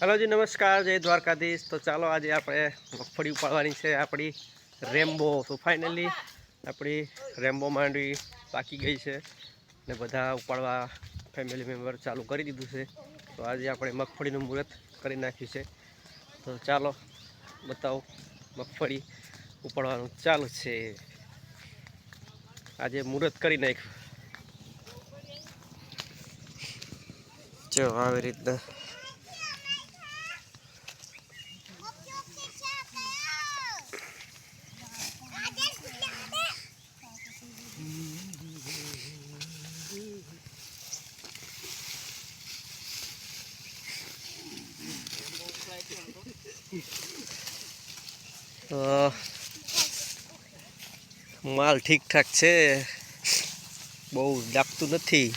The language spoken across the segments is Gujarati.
હલોજી નમસ્કાર, જય દ્વારકાધીશ. તો ચાલો આજે આપણે મગફળી ઉપાડવાની છે, આપણી રેમ્બો. તો ફાઇનલી આપણી રેમ્બો માંડવી પાકી ગઈ છે ને બધા ઉપાડવા ફેમિલી મેમ્બર ચાલુ કરી દીધું છે. તો આજે આપણે મગફળીનું મુહૂર્ત કરી નાખ્યું છે. તો ચાલો બતાવો મગફળી ઉપાડવાનું ચાલુ છે. આજે મુહૂર્ત કરી નાખ્યું. જો આવી રીતના અ, માલ ઠીકઠાક છે. બહુ લાગતું નથી.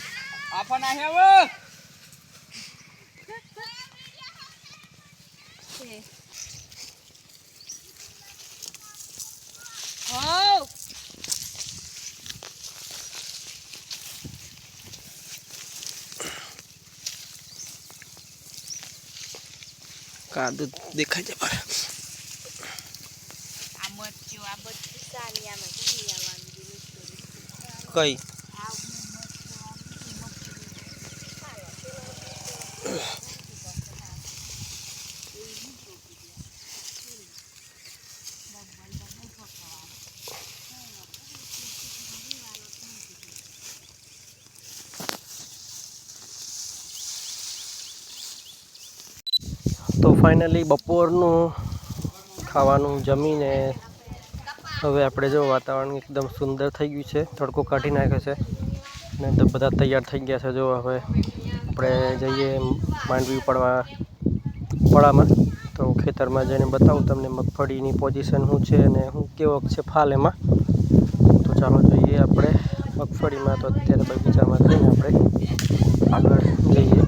કાદુ દેખાય છે બહાર. આ મરચું આ બધું સારી આમે ઘૂમી આવવાનું દીધું છે. કઈ? તો ફાઇનલી બપોરનું ખાવાનું જમીને હવે આપણે જો વાતાવરણ એકદમ સુંદર થઈ ગયું છે. તડકો કાઢી નાખ્યો છે. ને તો બધા તૈયાર થઈ ગયા છે જો હવે આપણે જઈએ માંડવી પડવા પડામાં તો ખેતરમાં જઈને બતાવું તમને મગફળીની પોઝિશન શું છે અને શું કેવો છે ફાલ એમાં. તો ચાલો જોઈએ આપણે મગફળીમાં તો અત્યારે બગીચામાં થઈને આપણે આગળ જઈએ.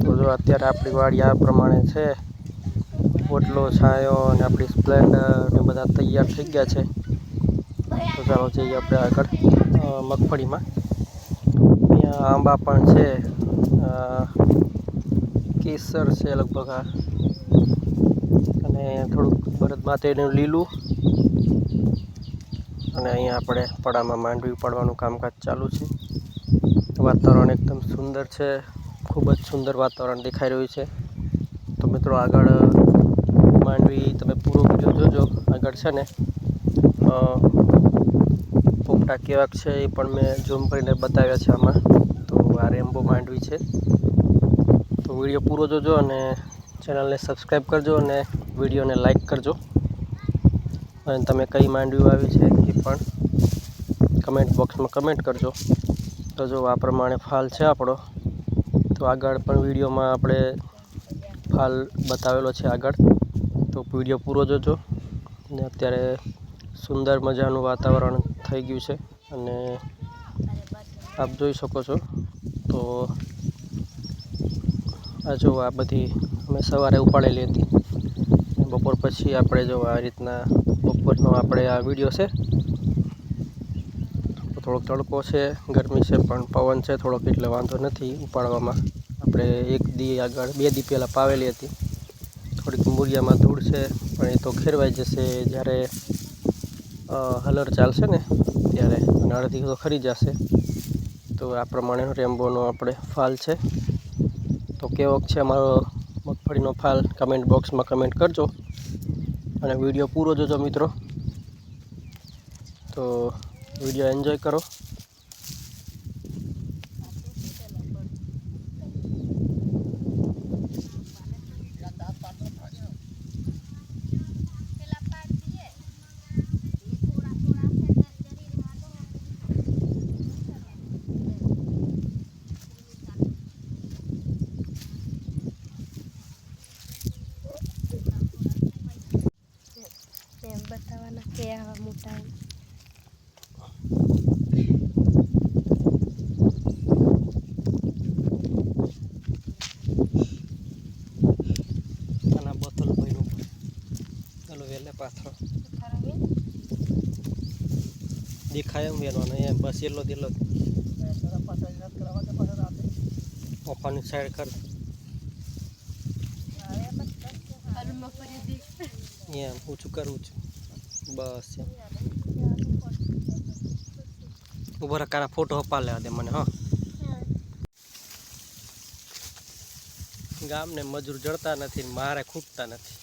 તો જો અત્યારે આપણી વાડી આ પ્રમાણે છે. ઓટલો છાંયો અને આપણી સ્પ્લેન્ડર ને બધા તૈયાર થઈ ગયા છે. તો ચાલો જઈએ આપણે આગળ મગફળીમાં. અહીંયા આંબા પણ છે કેસર છે લગભગ આ. અને થોડુંક બરદ માટેનું લીલું. અને અહીંયા આપણે પડામાં માંડવી ઉપાડવાનું કામકાજ ચાલુ છે. વાતાવરણ એકદમ સુંદર છે. ખૂબ જ સુંદર વાતાવરણ દેખાઈ રહ્યું છે. તો મિત્રો આગળ માંડવી તમે પૂરો વીડિયો જોજો આગળ છે ને. પોપટા કેવાક છે એ પણ મેં ઝૂમ કરીને બતાવ્યા છે આમાં. તો આ રેમ્બો માંડવી છે. તો વીડિયો પૂરો જોજો અને ચેનલને સબસ્ક્રાઈબ કરજો અને વિડીયોને લાઈક કરજો. અને તમે કઈ માંડવી આવી છે એ પણ કમેન્ટ બોક્સમાં કમેન્ટ કરજો. તો જો આ પ્રમાણે ફાલ છે આપણો. તો આગળ પણ વિડીયોમાં આપણે ફાલ બતાવેલો છે આગળ. તો વીડિયો પૂરો જોજો. ને અત્યારે સુંદર મજાનું વાતાવરણ થઈ ગયું છે અને આપ જોઈ શકો છો. તો આ જો આ બધી અમે સવારે ઉપાડેલી હતી. બપોર પછી આપણે જો આ રીતના બપોરનો આપણે આ વીડિયો છે. થોડોક તડકો છે, ગરમી છે, પણ પવન છે થોડોક એટલે વાંધો નથી ઉપાડવામાં. આપણે એક દી આગળ, બે દી પહેલાં પાવેલી હતી. થોડીક મૂળિયામાં ધૂળ છે, પણ એ તો ખેરવાઈ જશે જ્યારે હલર ચાલશે ને, ત્યારે અને તો ખરી જશે. તો આ પ્રમાણેનો રેમ્બોનો આપણે ફાલ છે. તો કેવોક છે અમારો મગફળીનો ફાલ કમેન્ટ બોક્સમાં કમેન્ટ કરજો. અને વીડિયો પૂરો જોજો મિત્રો. તો વીડિયો એન્જોય કરો. કે આવા મોટા પાથરો દેખાય એમ વેનો ને એમ બસ એટલો જ એટલો. પપ્પાની સાઈડ કર એમ ઊંચું કરવું છું બસ ઊભો રકાના ફોટો હપા લેવા દે મને, હા. ગામને મજૂર જડતા નથી મારે ખૂટતા નથી.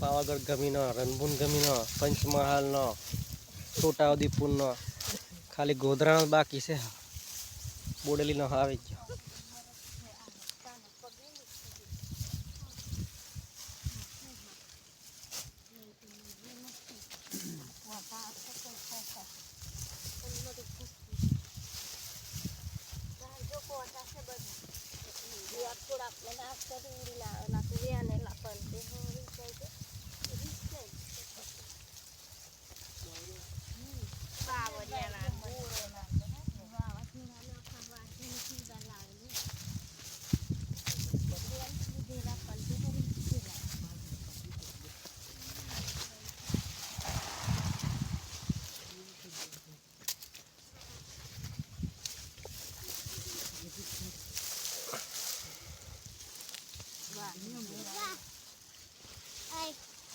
પાવાગઢ ગમી ન રણભૂન ગમી ન પંચમહાલ ન છોટાઉદેપુર ન ખાલી ગોધરા બાકી છે. બોડેલી નો આવી ગયો. Nalaap ka rin nila. Nakulian nila. Eh, Panti.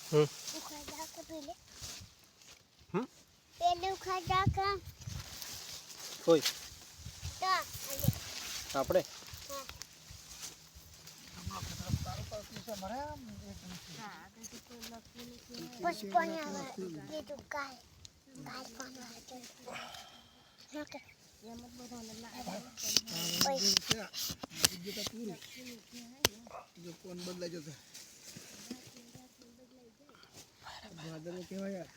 Ay. Hmm. Ukhada ka pili. Hmm? Pili ukhada ka. કોઈ Ta, ali. આપણે Bos konya gitu kai. Kai konya itu. Oke. Yamat bodoh nela. Oi. Phone બદલાઈ જશે ભાદરવો કહેવાય યાર હું નાણા હું.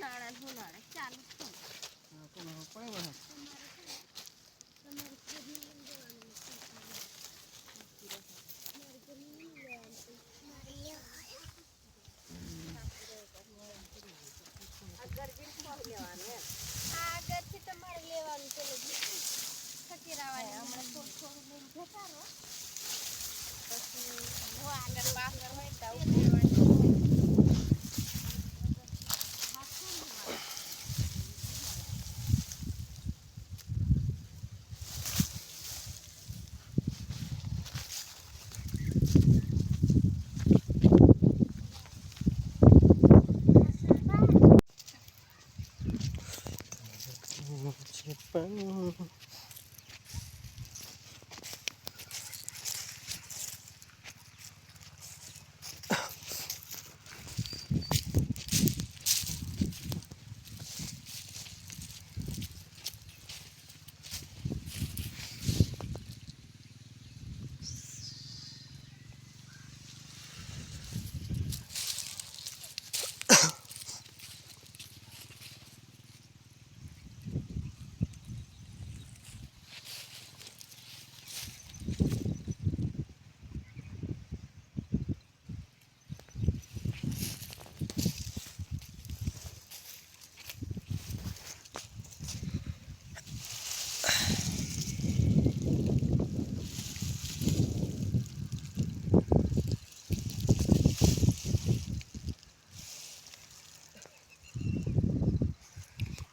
નાણા ચાલુ હું આગળ પાછળ હોય તો આવું લેવાનું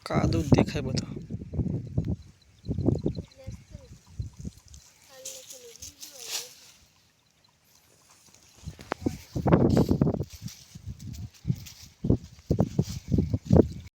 કાદુ જ દેખાય બધું